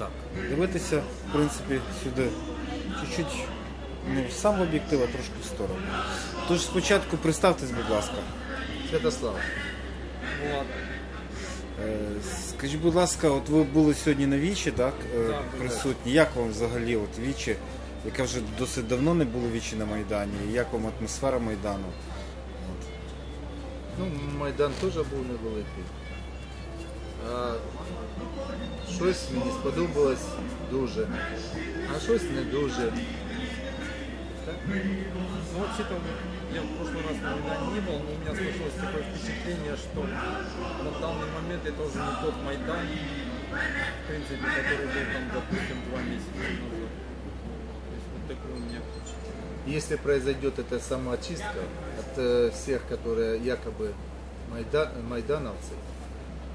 так. Дивитися, в принципі, сюди чуть-чуть не в сам об'єктив, а трошки в сторону. Тож спочатку представтесь, будь ласка. Святослав. Е, Скажіть, будь ласка, от ви були сьогодні на Вічі, так? е, Так, присутні. Як вам взагалі от Вічі, яка вже досить давно не було Вічі на Майдані? і Як вам атмосфера Майдану? От. Ну, Майдан теж був невеликий. А щось мені сподобалось дуже, а щось не дуже. Ну, вообще-то, я в прошлый раз на Майдане не был, но у меня сложилось такое впечатление, что на данный момент это уже не тот Майдан, в принципе, который был там, допустим, два месяца назад. То есть вот такое у меня впечатление. Если произойдет эта самоочистка от э, всех, которые якобы майда- майдановцы,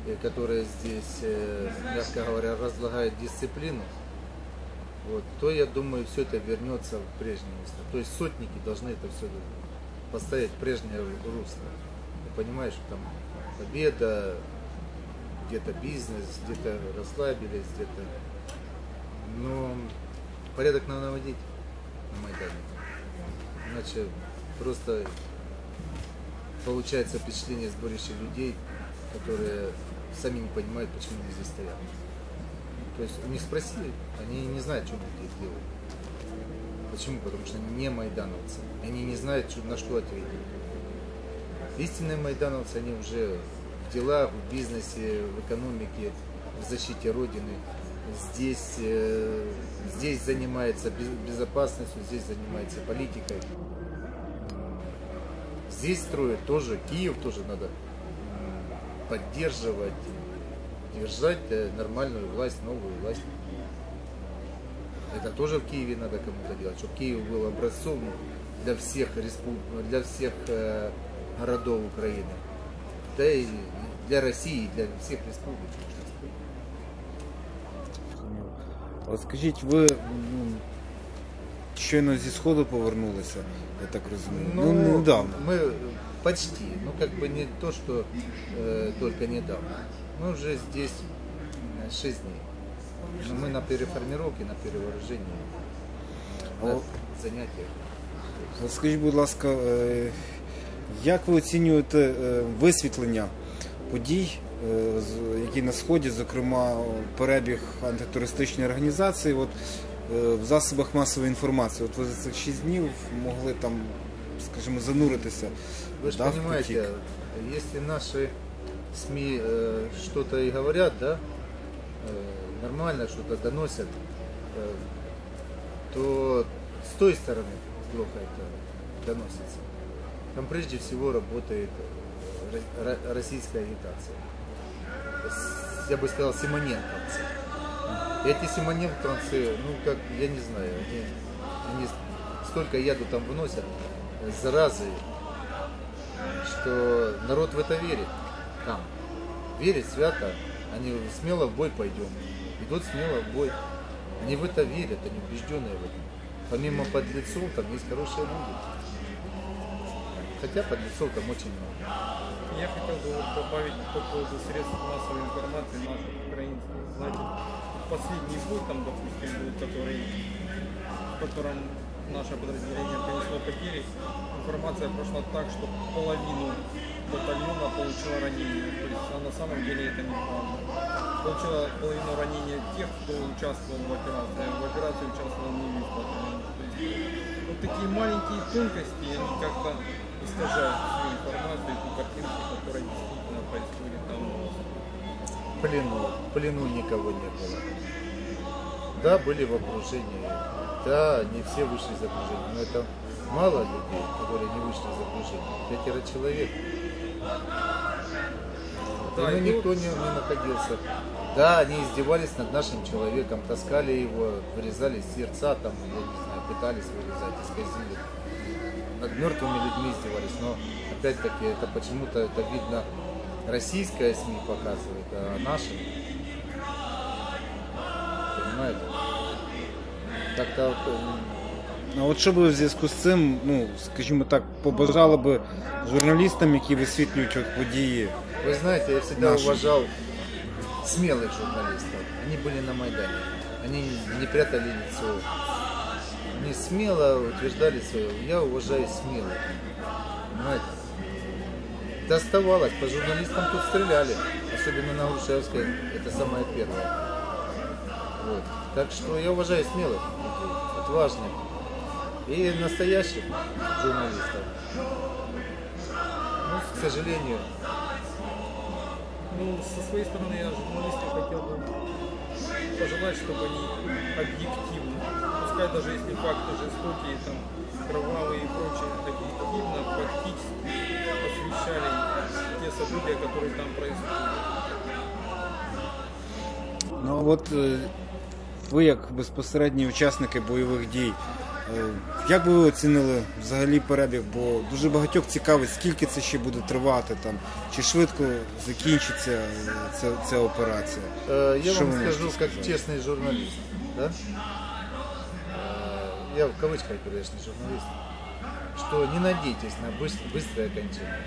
и которые здесь, э, мягко говоря, разлагают дисциплину, вот, то я думаю, все это вернется в прежнее место. То есть сотники должны это все поставить в прежнее русло. Ты понимаешь, там победа, где-то бизнес, где-то расслабились, где-то. Но порядок надо наводить на Майдане. Иначе просто получается впечатление сборища людей, которые сами не понимают, почему они здесь стоят. То есть у них спросили, они не знают, что они здесь делают. Почему? Потому что они не майдановцы. Они не знают, на что ответить. Истинные майдановцы, они уже в делах, в бизнесе, в экономике, в защите Родины. Здесь, э, здесь занимается без- безопасностью, здесь занимается политикой. Здесь строят тоже, Киев тоже надо поддерживать, держать э, нормальную власть, новую власть. Это тоже в Киеве надо кому-то делать, чтобы Киев был образцом для всех, респуб... для всех э, городов Украины, да и для России, и для всех республик. можно сказать. От скажіть, ви ну, щойно зі сходу повернулися, я так розумію. Ну, недавно. Мы почти, ну как бы не то, что э, только недавно. Мы уже здесь 6 дней. Но мы на переформировке, на перевооружении, на О. занятиях. От Скажіть, будь ласка, е, як ви оцінюєте е, висвітлення подій, е, з- які на сході, зокрема перебіг антитерористичної організації, от е, в засобах масової інформації? От ви за цих 6 днів могли там, скажімо, зануритися. Вы же да, понимаете, если наши СМИ э, что-то и говорят, да, э, нормально что-то доносят, э, то с той стороны плохо это доносится. Там прежде всего работает э, ро- ро- российская агитация. Я бы сказал, симоненковцы. Эти симоненковцы, ну как, я не знаю, они, они столько яду там вносят, заразы, что народ в это верит. Там. Верит свято. Они смело в бой пойдем. Идут смело в бой. Они в это верят, они убежденные в этом. Помимо подлецов, там есть хорошие люди. Хотя подлецов там очень много. Я хотел бы вот добавить по поводу средств массовой информации наших украинских. Знаете, последний бой, там, допустим, был, который, в котором наше подразделение понесло потери, информация прошла так, что половину батальона получила ранение. То есть, а на самом деле это неправда. Получила половину ранения тех, кто участвовал в операции. В операции участвовал не весь батальон. Вот такие маленькие тонкости, они как-то искажают всю информацию, эту картинку, которая действительно происходит там. В плену, в плену никого не было. Да, были в окружении. Да, не все вышли из окружения. Но это мало людей, которые не вышли из окружения. Пятеро человек. Да, ну, и никто не, не находился. Да, они издевались над нашим человеком, таскали его, вырезали сердца, там, я не знаю, пытались вырезать, исказили. Над мертвыми людьми издевались, но опять-таки это почему-то это видно российская СМИ показывает, а наши, понимаете? Так-то вот, м, А от що ви в зв'язку з цим, ну, скажімо так, побажали би журналістам, які висвітлюють от події? Вы знаете, я всегда Наши. уважал смелых журналистов. Они были на Майдане. Они не прятали лицо. Они смело утверждали свое. Я уважаю смелых. Понимаете? Доставалось. По журналистам тут стреляли. Особенно на Грушевской. Это самое первое. Вот. Так что я уважаю смелых людей, отважных и настоящих журналистов. Ну, к сожалению, Ну, со своей стороны я журналистам хотел бы пожелать, чтобы они объективно, пускай даже если факты жестокие, там, кровавые и прочее, объективно, фактически освещали те события, которые там происходят. Ну а от е, ви як безпосередні учасники бойових дій, е, як би ви оцінили взагалі перебіг? Бо дуже багатьох цікавить, скільки це ще буде тривати, там, чи швидко закінчиться е, ця, ця операція? Э, Я Что вам вы можете скажу, как сказать? честный журналист, да? Э, Я в кавычках, конечно, журналист, что не надейтесь на быс- быстрое окончание.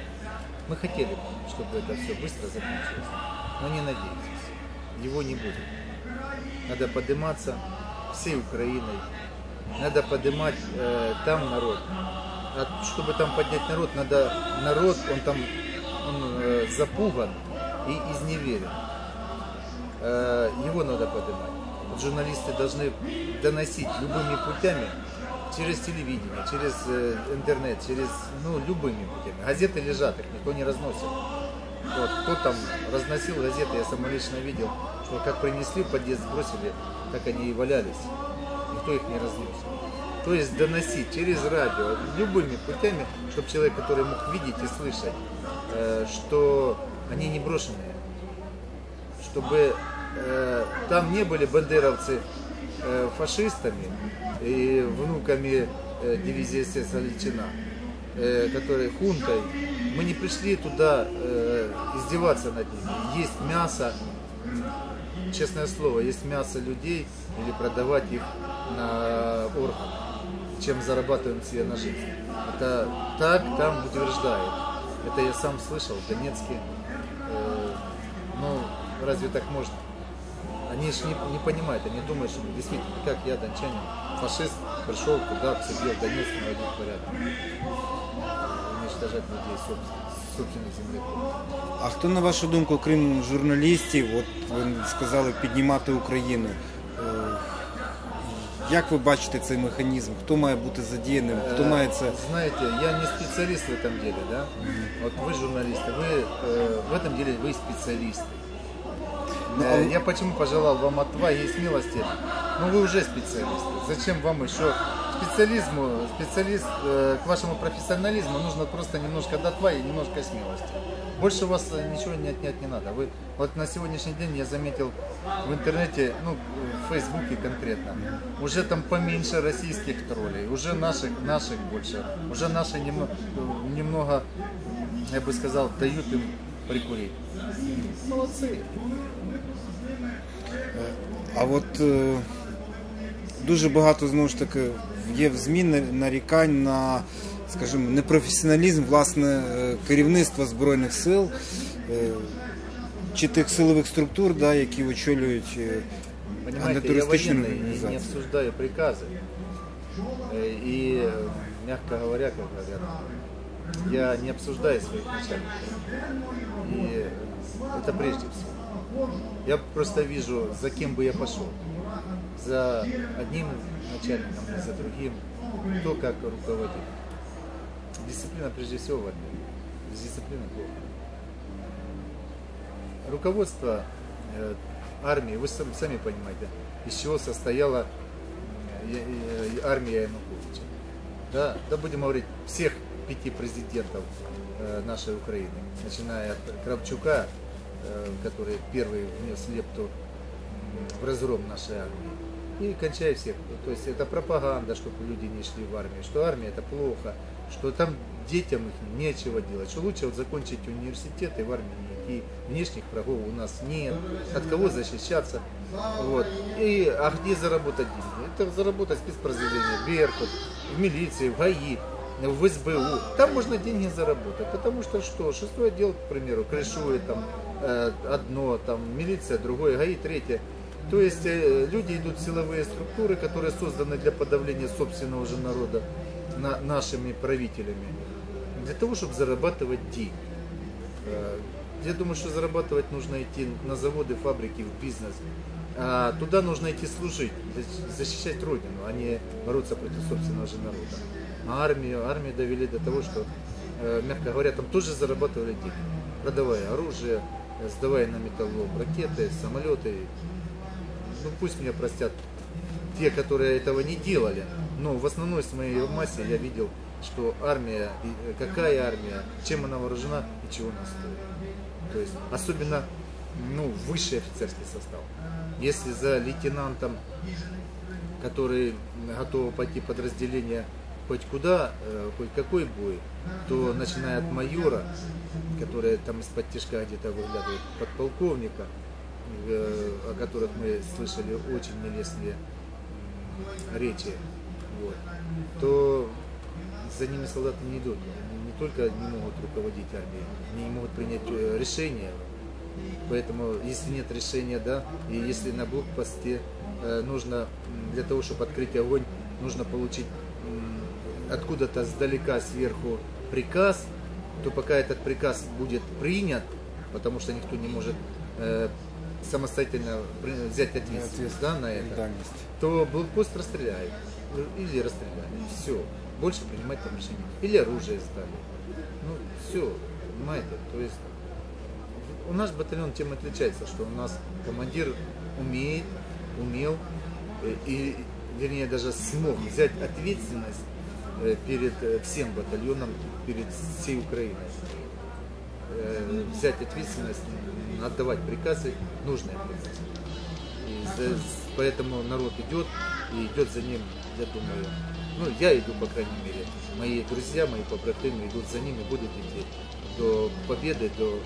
Мы хотели, бы, чтобы это все быстро закончилось, но не надейтесь, его не будет. Надо подниматься всей Украиной, надо поднимать э, там народ. А чтобы там поднять народ, надо народ, он там он, э, запуган и изневерен. Э, его надо поднимать. Вот журналисты должны доносить любыми путями через телевидение, через э, интернет, через ну любыми путями. Газеты лежат, их никто не разносит. Вот, кто там разносил газеты, я сам лично видел, что как принесли подъезд, бросили, так они и валялись. Никто их не разнес. То есть доносить через радио, любыми путями, чтобы человек, который мог видеть и слышать, э, что они не брошенные, чтобы э, там не были бандеровцы э, фашистами и внуками э, дивизии СС Ильичина, э, которые хунтой. Мы не пришли туда э, издеваться над ними. Есть мясо, честное слово, есть мясо людей или продавать их на органы, чем зарабатываем себе на жизнь. Это так там утверждают. Это я сам слышал в Донецке. Э, ну, разве так можно? Они же не, не понимают, они думают, что действительно, как я, дончанин, фашист, пришел туда, сидел в Донецк наводить порядок. Уничтожать людей собствен- собственной земли. А хто, на вашу думку, окрім журналістів, от ви сказали піднімати Україну? е, Як ви бачите цей механізм? Хто має бути задіяним? Хто Э, має це? Знаете, я не специалист в этом деле, да? Вот вы журналисты, вы э, в этом деле вы специалисты. Ну, Э, а- Я почему пожелал вам отваги и смелости? Ну вы уже специалисты. Зачем вам еще специализму, специалист э, к вашему профессионализму нужно просто немножко до отваги, немножко смелости. Больше у вас э, ничего не отнять не надо. Вы вот на сегодняшний день я заметил в интернете, ну в Фейсбуке конкретно, уже там поменьше российских троллей, уже наших наших больше, уже наши немного, немного я бы сказал, дают им прикурить. Молодцы. А от е, дуже багато знову ж таки є в ЗМІ на- нарікань на, скажімо, непрофесіоналізм власне е, керівництва Збройних сил е, чи тих силових структур, да, які очолюють е, Понимаете, я антитерористичні военный и не організації. обсуждаю приказы. Э, И, э, мягко говоря, как говорят, я не обсуждаю своих начальников. И э, это прежде всего. Я просто вижу, за кем бы я пошел. За одним начальником, за другим. Кто как руководит. Дисциплина прежде всего в армии. Без плохо. Руководство э, армии, вы сам- сами понимаете, из чего состояла э, э, армия Януковича. Да, да будем говорить, всех пяти президентов э, нашей Украины, начиная от Кравчука, э, который первый внес лепту в разгром нашей армии, и кончая всех. То есть это пропаганда, чтобы люди не шли в армию, что армия это плохо, что там детям их нечего делать, что лучше вот закончить университет и в армию не идти, внешних врагов у нас нет, от кого защищаться. Вот. И, а где заработать деньги? Это заработать спецподразделение, Беркут, в милиции, в ГАИ, в СБУ. Там можно деньги заработать, потому что что, шестой отдел, к примеру, крышует там одно, там милиция, другое, ГАИ, третье. То есть люди идут в силовые структуры, которые созданы для подавления собственного же народа на- нашими правителями, для того, чтобы зарабатывать деньги. Э, Я думаю, что зарабатывать нужно идти на заводы, фабрики, в бизнес. А туда нужно идти служить, защ- защищать Родину, а не бороться против собственного же народа. А армию, армию довели до того, что, э, мягко говоря, там тоже зарабатывали деньги, продавая оружие, сдавая на металлолом ракеты, самолеты. Ну пусть меня простят те, которые этого не делали, но в основной своей массе я видел, что армия, э, какая армия, чем она вооружена и чего она стоит. То есть особенно ну, высший офицерский состав. Если за лейтенантом, который готов пойти подразделение хоть куда, э, хоть какой бой, то начиная от майора, который там из-под тяжка где-то выглядывает, подполковника, э, о которых мы слышали очень нелестные речи, вот, то за ними солдаты не идут. Они не только не могут руководить армией, они не могут принять э, решения. Поэтому, если нет решения, да, и если на блокпосте э, нужно для того, чтобы открыть огонь, нужно получить откуда-то сдалека сверху приказ, то пока этот приказ будет принят, потому что никто не может э, самостоятельно взять ответственность да, на это, Дальність. то блокпост расстреляют. Или расстреляли. Все. Больше принимать там решение. Или оружие сдали. Ну, все. Понимаете? То есть у наш батальон тем отличается, что у нас командир умеет, умел э, и, вернее, даже смог взять ответственность перед э, всем батальоном, перед всей Украиной. Э, Взять ответственность, м, отдавать приказы, нужные приказы. И за- поэтому народ идет и идет за ним, я думаю, ну я иду, по крайней мере, мои друзья, мои побратимы идут за ним и будут идти до победы, до,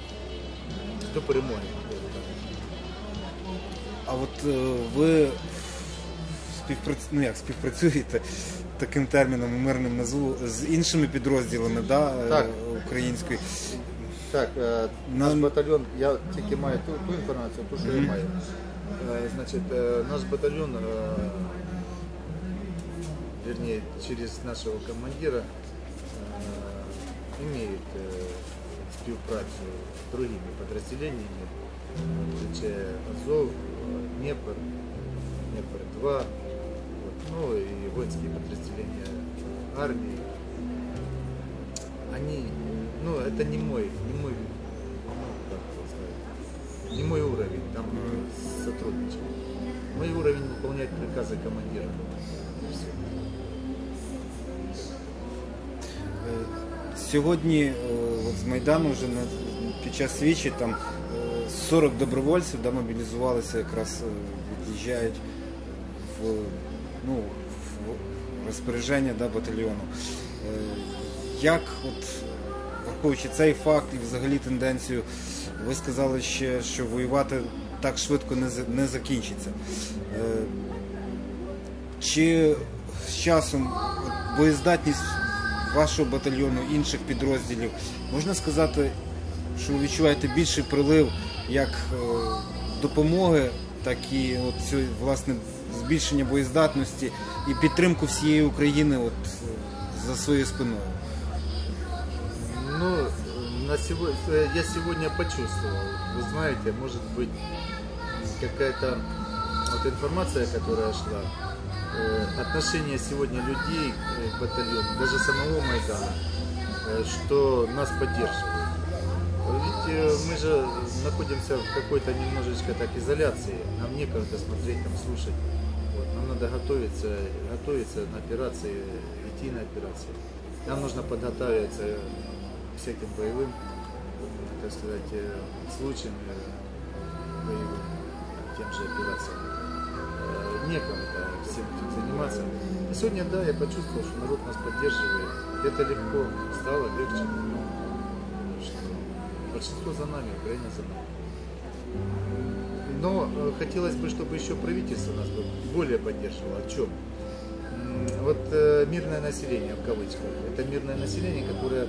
до перемоги. А от е, ви співпрац... ну, як, співпрацюєте таким терміном мирним назву з іншими підрозділами да, е, Так. української. Так, е, Нам- наш батальйон, я тільки маю ту, ту інформацію, ту, що я Мгм. маю. Е, Значить, е, наш батальйон, е, вернее, через нашего командира е, имеет е, співпрацю з другими подразделениями, включая Азов, е, Днепр, Днепр-2, вот, ну и воинские подразделения армии они, ну, это не мой, не мой, ну, как это сказать, не мой уровень там э, сотрудничать. Мой уровень выполнять приказы командира. Всё. Е, Сьогодні е, от з Майдану вже на, під час свічі там е, 40 добровольців да, мобілізувалися, якраз е, від'їжджають в, ну, в розпорядження да, батальйону. Е, Як, от, враховуючи цей факт і взагалі тенденцію, ви сказали ще, що воювати так швидко не, не закінчиться. Е, Чи з часом боєздатність вашого батальйону, інших підрозділів, можна сказати, що ви відчуваєте більший прилив як е, допомоги, так і от цю, власне збільшення боєздатності і підтримку всієї України от, е, за своєю спиною? Ну, на сегодня, я сегодня почувствовал, вы знаете, может быть, какая-то вот информация, которая шла, э, отношение сегодня людей э, к батальону, даже самого Майдана, э, что нас поддерживают. Ведь э, мы же находимся в какой-то немножечко так изоляции, нам некогда смотреть, там, слушать. Вот, нам надо готовиться, готовиться на операции, идти на операции. Нам нужно подготовиться к всяким боевым, так сказать, э, случаям э, боевым, тем же операциям. Некогда всем этим заниматься. И сегодня, да, я почувствовал, что народ нас поддерживает. Это легко стало, легче. Большинство за нами, Украина за нами. Но э, хотелось бы, чтобы еще правительство нас бы более поддерживало. О чем? Вот э, мирное население, в кавычках, это мирное население, которое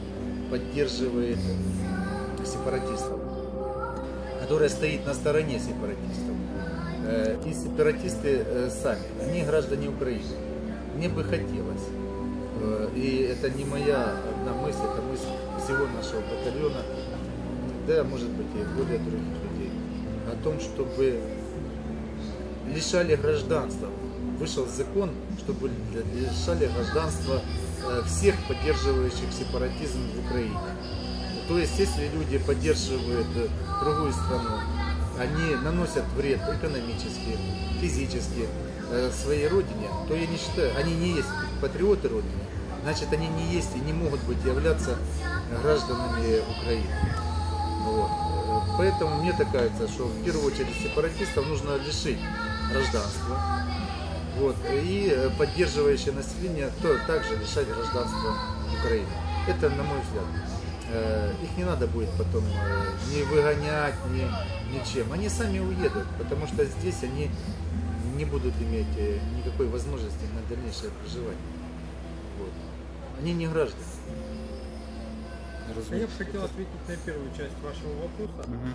поддерживает сепаратистов. которая стоит на стороне сепаратистов. Э, И сепаратисты сами, они граждане Украины. Мне бы хотелось, и это не моя одна мысль, это мысль всего нашего батальона, да, может быть, и более других людей, о том, чтобы лишали гражданства. Вышел закон, чтобы лишали гражданства э, всех поддерживающих сепаратизм в Украине. То есть, если люди поддерживают э, другую страну, они наносят вред экономически, физически э, своей родине, то я не считаю, они не есть патриоты родины, значит, они не есть и не могут быть являться гражданами Украины. Вот. Э, Поэтому мне так кажется, что в первую очередь сепаратистов нужно лишить гражданства. Вот. И э, поддерживающее население то также лишать гражданства Украины. Это на мой взгляд. Э, Их не надо будет потом ни выгонять, ни ничем. Они сами уедут, потому что здесь они не будут иметь никакой возможности на дальнейшее проживание. Вот. Они не граждане. Я бы хотел ответить на первую часть вашего вопроса. Мгм.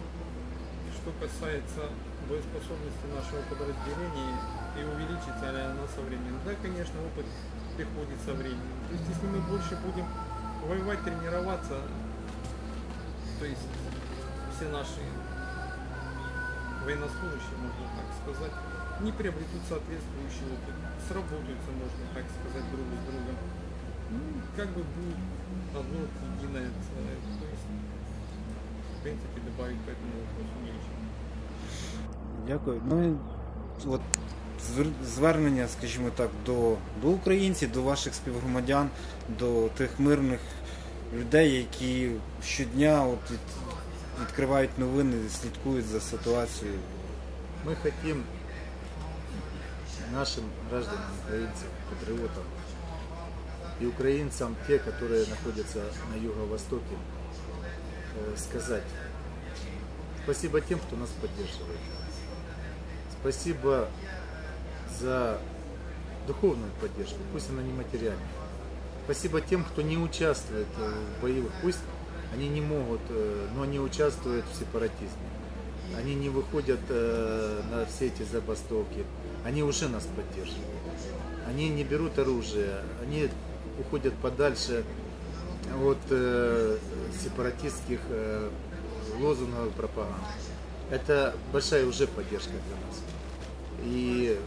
Что касается боеспособности нашего подразделения и увеличится ли она со временем. Да, конечно, опыт приходит со временем. То есть, если мы больше будем воевать, тренироваться, то есть все наши военнослужащие, можно так сказать, не приобретут соответствующий опыт, сработаются, можно так сказать, друг с другом. Ну, как бы будет одно единое целое. То есть, в принципе, добавить по этому вопросу нечего. Дякую. Ну і от звер- звернення, скажімо так, до, до українців, до ваших співгромадян, до тих мирних людей, які щодня от від, відкривають новини, слідкують за ситуацією. Мы хотим нашим гражданам, украинцам, патриотам И украинцам, те, которые находятся на юго-востоке, э, сказать спасибо тем, кто нас поддерживает. Спасибо за духовную поддержку, пусть она не материальная. Спасибо тем, кто не участвует э, в боевых, пусть они не могут, э, но они участвуют в сепаратизме. Они не выходят на все эти забастовки. Они уже нас поддерживают. Они не берут оружие, они уходят подальше от э, сепаратистских э, лозунгов и пропаганды. Это большая уже поддержка для нас. И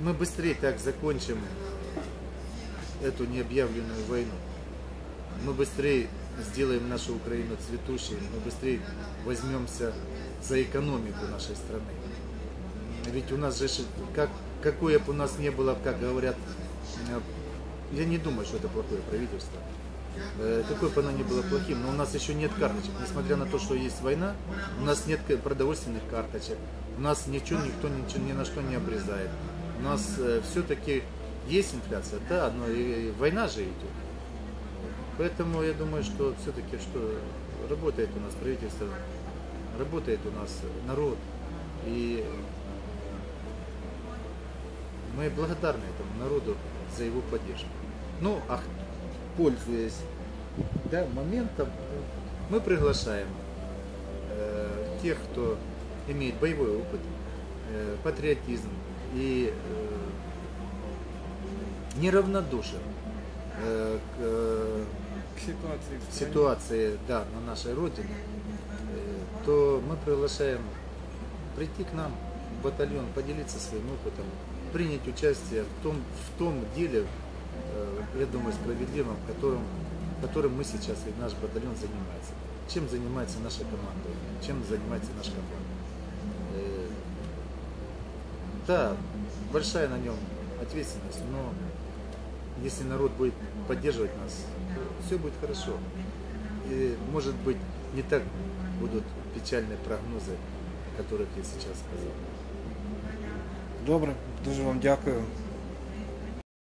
мы быстрее так закончим эту необъявленную войну. Мы быстрее сделаем нашу Украину цветущей, мы быстрее возьмемся за экономику нашей страны. Ведь у нас же, как, какое бы у нас не было, как говорят, э, я не думаю, что это плохое правительство. Э, Какое бы оно ни было плохим, но у нас еще нет карточек. Несмотря на то, что есть война, у нас нет продовольственных карточек. У нас ничего, никто ничего, ни на что не обрезает. У нас все-таки есть инфляция, да, но и война же идет. Поэтому я думаю, что все-таки что работает у нас правительство, работает у нас народ. И мы благодарны этому народу за его поддержку. Ну, а пользуясь да, моментом, мы приглашаем э, тех, кто имеет боевой опыт, э, патриотизм и э, неравнодушен э, к э, К ситуации стране. ситуации да, на нашей родине, э, то мы приглашаем прийти к нам в батальон, поделиться своим опытом, принять участие в том, в том деле, э, я думаю, справедливом, которым, которым мы сейчас и наш батальон занимается. Чем занимается наша команда, чем занимается наш команда. Э, Да, большая на нем ответственность, но если народ будет поддерживать нас, все будет хорошо. И, может быть, не так будут печальные прогнозы, о которых я сейчас сказал. Добре, дуже вам дякую.